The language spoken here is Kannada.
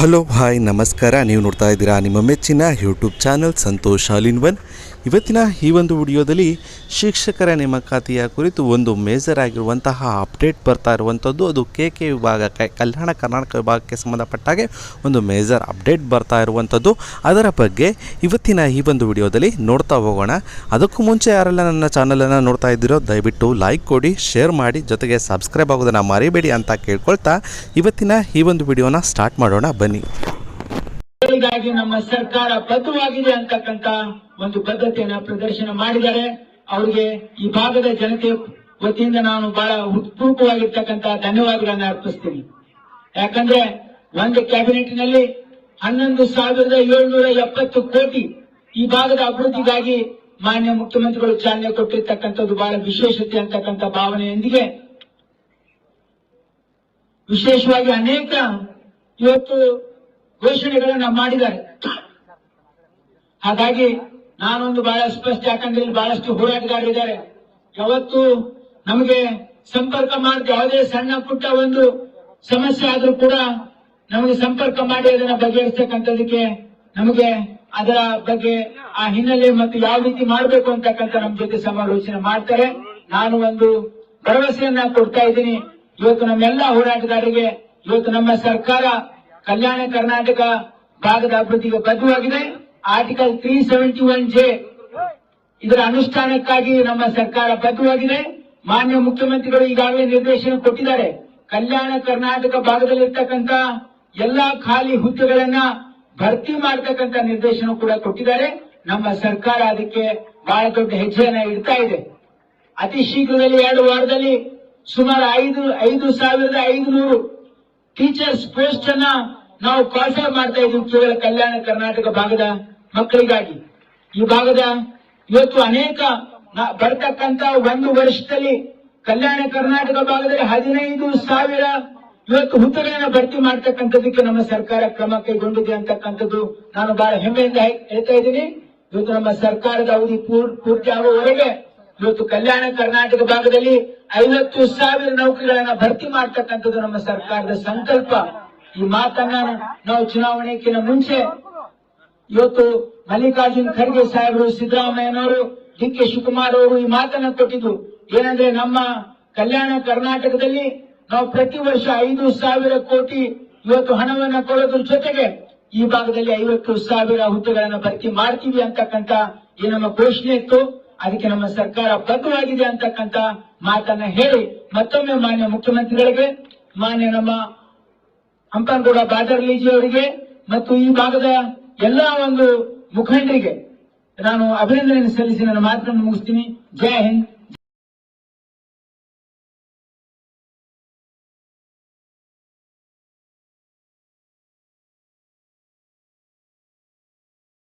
ಹಲೋ, ಹಾಯ್, ನಮಸ್ಕಾರ. ನೀವು ನೋಡ್ತಾ ಇದ್ದೀರಾ ನಿಮ್ಮ ಮೆಚ್ಚಿನ YouTube channel Santosh all in one. ಇವತ್ತಿನ ಈ ಒಂದು ವಿಡಿಯೋದಲ್ಲಿ ಶಿಕ್ಷಕರ ನೇಮಕಾತಿಯ ಕುರಿತು ಒಂದು ಮೇಜರ್ ಆಗಿರುವಂತಹ ಅಪ್ಡೇಟ್ ಬರ್ತಾ ಇರುವಂಥದ್ದು. ಅದು ಕೆ ಕೆ ವಿಭಾಗಕ್ಕೆ ಕಲ್ಯಾಣ ಕರ್ನಾಟಕ ವಿಭಾಗಕ್ಕೆ ಸಂಬಂಧಪಟ್ಟಾಗೆ ಒಂದು ಮೇಜರ್ ಅಪ್ಡೇಟ್ ಬರ್ತಾ ಇರುವಂಥದ್ದು. ಅದರ ಬಗ್ಗೆ ಇವತ್ತಿನ ಈ ಒಂದು ವಿಡಿಯೋದಲ್ಲಿ ನೋಡ್ತಾ ಹೋಗೋಣ. ಅದಕ್ಕೂ ಮುಂಚೆ ಯಾರೆಲ್ಲ ನನ್ನ ಚಾನಲನ್ನು ನೋಡ್ತಾ ಇದ್ದೀರೋ, ದಯವಿಟ್ಟು ಲೈಕ್ ಕೊಡಿ, ಶೇರ್ ಮಾಡಿ, ಜೊತೆಗೆ ಸಬ್ಸ್ಕ್ರೈಬ್ ಆಗೋದನ್ನು ಮರಿಬೇಡಿ ಅಂತ ಕೇಳ್ಕೊಳ್ತಾ ಇವತ್ತಿನ ಈ ಒಂದು ವಿಡಿಯೋನ ಸ್ಟಾರ್ಟ್ ಮಾಡೋಣ. ಹೀಗಾಗಿ ನಮ್ಮ ಸರ್ಕಾರ ಬದ್ಧವಾಗಿದೆ ಅಂತಕ್ಕಂತ ಒಂದು ಬದ್ಧತೆಯನ್ನ ಪ್ರದರ್ಶನ ಮಾಡಿದರೆ ಅವರಿಗೆ ಈ ಭಾಗದ ಜನತೆ ವತಿಯಿಂದ ನಾನು ಬಹಳ ಹೃತ್ಪೂರ್ವಕವಾಗಿರ್ತಕ್ಕಂತ ಧನ್ಯವಾದಗಳನ್ನ ಅರ್ಪಿಸ್ತೀನಿ. ಯಾಕಂದ್ರೆ ಒಂದು ಕ್ಯಾಬಿನೆಟ್ನಲ್ಲಿ ಹನ್ನೊಂದು ಸಾವಿರದ ಏಳ್ನೂರ ಎಪ್ಪತ್ತು ಕೋಟಿ ಈ ಭಾಗದ ಅಭಿವೃದ್ಧಿಗಾಗಿ ಮಾನ್ಯ ಮುಖ್ಯಮಂತ್ರಿಗಳು ಚಾಲನೆ ಕೊಟ್ಟಿರ್ತಕ್ಕಂಥದ್ದು ಬಹಳ ವಿಶೇಷತೆ ಅಂತಕ್ಕಂಥ ಭಾವನೆಯೊಂದಿಗೆ ವಿಶೇಷವಾಗಿ ಅನೇಕ ಇವತ್ತು ಘೋಷಣೆಗಳನ್ನ ಮಾಡಿದ್ದಾರೆ. ಹಾಗಾಗಿ ನಾನೊಂದು ಬಹಳ ಸ್ಪಷ್ಟ ಯಾಕಂದ್ರೆ ಇಲ್ಲಿ ಬಹಳಷ್ಟು ಹೋರಾಟಗಾರರಿದ್ದಾರೆ ಯಾವತ್ತು ನಮಗೆ ಸಂಪರ್ಕ ಮಾಡಿದ ಯಾವುದೇ ಸಣ್ಣ ಪುಟ್ಟ ಒಂದು ಸಮಸ್ಯೆ ಆದ್ರೂ ಕೂಡ ನಮಗೆ ಸಂಪರ್ಕ ಮಾಡಿ ಅದನ್ನ ಬಗೆಹರಿಸ್ತಕ್ಕಂಥದಕ್ಕೆ ನಮಗೆ ಅದರ ಬಗ್ಗೆ ಆ ಹಿನ್ನೆಲೆ ಮತ್ತು ಯಾವ ರೀತಿ ಮಾಡಬೇಕು ಅಂತಕ್ಕಂಥ ನಮ್ಮ ಜೊತೆ ಸಮಾಲೋಚನೆ ಮಾಡ್ತಾರೆ. ನಾನು ಒಂದು ಭರವಸೆಯನ್ನ ಕೊಡ್ತಾ ಇದ್ದೀನಿ. ಇವತ್ತು ನಮ್ಮೆಲ್ಲಾ ಹೋರಾಟಗಾರರಿಗೆ ಇವತ್ತು ನಮ್ಮ ಸರ್ಕಾರ ಕಲ್ಯಾಣ ಕರ್ನಾಟಕ ಭಾಗದ ಅಭಿವೃದ್ಧಿಗೆ ಬದ್ಧವಾಗಿದೆ. Article three seventy one J ಇದರ ಅನುಷ್ಠಾನಕ್ಕಾಗಿ ನಮ್ಮ ಸರ್ಕಾರ ಬದ್ಧವಾಗಿದೆ. ಮಾನ್ಯ ಮುಖ್ಯಮಂತ್ರಿಗಳು ಈಗಾಗಲೇ ನಿರ್ದೇಶನ ಕೊಟ್ಟಿದ್ದಾರೆ. ಕಲ್ಯಾಣ ಕರ್ನಾಟಕ ಭಾಗದಲ್ಲಿರ್ತಕ್ಕಂಥ ಎಲ್ಲಾ ಖಾಲಿ ಹುದ್ದೆಗಳನ್ನ ಭರ್ತಿ ಮಾಡತಕ್ಕಂತ ನಿರ್ದೇಶನ ಕೂಡ ಕೊಟ್ಟಿದ್ದಾರೆ. ನಮ್ಮ ಸರ್ಕಾರ ಅದಕ್ಕೆ ಬಹಳ ದೊಡ್ಡ ಹೆಜ್ಜೆಯನ್ನ ಇಡ್ತಾ ಇದೆ. ಅತಿ ಶೀಘ್ರದಲ್ಲಿ ಎರಡು ವಾರದಲ್ಲಿ ಸುಮಾರು ಐದು ಐದು ಸಾವಿರದ ಐದುನೂರು ಟೀಚರ್ಸ್ ಪೋಸ್ಟ್ ಅನ್ನ ನಾವು ಕ್ವಾಲಿಫೈ ಮಾಡ್ತಾ ಇದ್ದೀವಿ ಕೇವಲ ಕಲ್ಯಾಣ ಕರ್ನಾಟಕ ಭಾಗದ ಮಕ್ಕಳಿಗಾಗಿ. ಈ ಭಾಗದ ಇವತ್ತು ಅನೇಕ ಬರ್ತಕ್ಕಂತ ಒಂದು ವರ್ಷದಲ್ಲಿ ಕಲ್ಯಾಣ ಕರ್ನಾಟಕ ಭಾಗದಲ್ಲಿ ಹದಿನೈದು ಸಾವಿರ ಇವತ್ತು ಹುದ್ದೆಗಳನ್ನ ಭರ್ತಿ ಮಾಡ್ತಕ್ಕಂಥದಕ್ಕೆ ನಮ್ಮ ಸರ್ಕಾರ ಕ್ರಮ ಕೈಗೊಂಡಿದೆ ಅಂತಕ್ಕಂಥದ್ದು ನಾನು ಬಹಳ ಹೆಮ್ಮೆಯಿಂದ ಹೇಳ್ತಾ ಇದ್ದೀನಿ. ಇವತ್ತು ನಮ್ಮ ಸರ್ಕಾರದ ಅವಧಿ ಪೂರ್- ಪೂರ್ತಿ ಆಗುವವರೆಗೆ ಇವತ್ತು ಕಲ್ಯಾಣ ಕರ್ನಾಟಕ ಭಾಗದಲ್ಲಿ ಐವತ್ತು ಸಾವಿರ ನೌಕರಿಗಳನ್ನ ಭರ್ತಿ ಮಾಡ್ತಕ್ಕಂಥದ್ದು ನಮ್ಮ ಸರ್ಕಾರದ ಸಂಕಲ್ಪ. ಈ ಮಾತನ್ನ ನಾವು ಚುನಾವಣೆಗಿಂತ ಮುಂಚೆ ಇವತ್ತು ಮಲ್ಲಿಕಾರ್ಜುನ್ ಖರ್ಗೆ ಸಾಹೇಬರು, ಸಿದ್ದರಾಮಯ್ಯನವರು ಡಿ ಕೆ ಶಿವಕುಮಾರ್ ಅವರು ಈ ಮಾತನ್ನ ಕೊಟ್ಟಿದ್ದು. ಏನಂದ್ರೆ ನಮ್ಮ ಕಲ್ಯಾಣ ಕರ್ನಾಟಕದಲ್ಲಿ ನಾವು ಪ್ರತಿ ವರ್ಷ ಐದು ಸಾವಿರ ಕೋಟಿ ಇವತ್ತು ಹಣವನ್ನ ಕೊಡೋದ್ರ ಜೊತೆಗೆ ಈ ಭಾಗದಲ್ಲಿ ಐವತ್ತು ಸಾವಿರ ಹುದ್ದೆಗಳನ್ನ ಭರ್ತಿ ಮಾಡ್ತೀವಿ ಅಂತಕ್ಕಂತ ಈ ನಮ್ಮ ಘೋಷಣೆ ಇತ್ತು. ಅದಕ್ಕೆ ನಮ್ಮ ಸರ್ಕಾರ ಬದ್ಧವಾಗಿದೆ ಅಂತಕ್ಕಂತ ಮಾತನ್ನ ಹೇಳಿ ಮತ್ತೊಮ್ಮೆ ಮಾನ್ಯ ಮುಖ್ಯಮಂತ್ರಿಗಳಿಗೆ, ಮಾನ್ಯ ನಮ್ಮ ಹಂಪನಗೌಡ ಬಾದರ್ಲೀಜಿ ಅವರಿಗೆ ಮತ್ತು ಈ ಭಾಗದ ಎಲ್ಲಾ ಒಂದು ಮುಖಂಡರಿಗೆ ನಾನು ಅಭಿನಂದನೆ ಸಲ್ಲಿಸಿ ನನ್ನ ಮಾತನ್ನು ಮುಗಿಸ್ತೀನಿ. ಜೈ ಹಿಂದ್.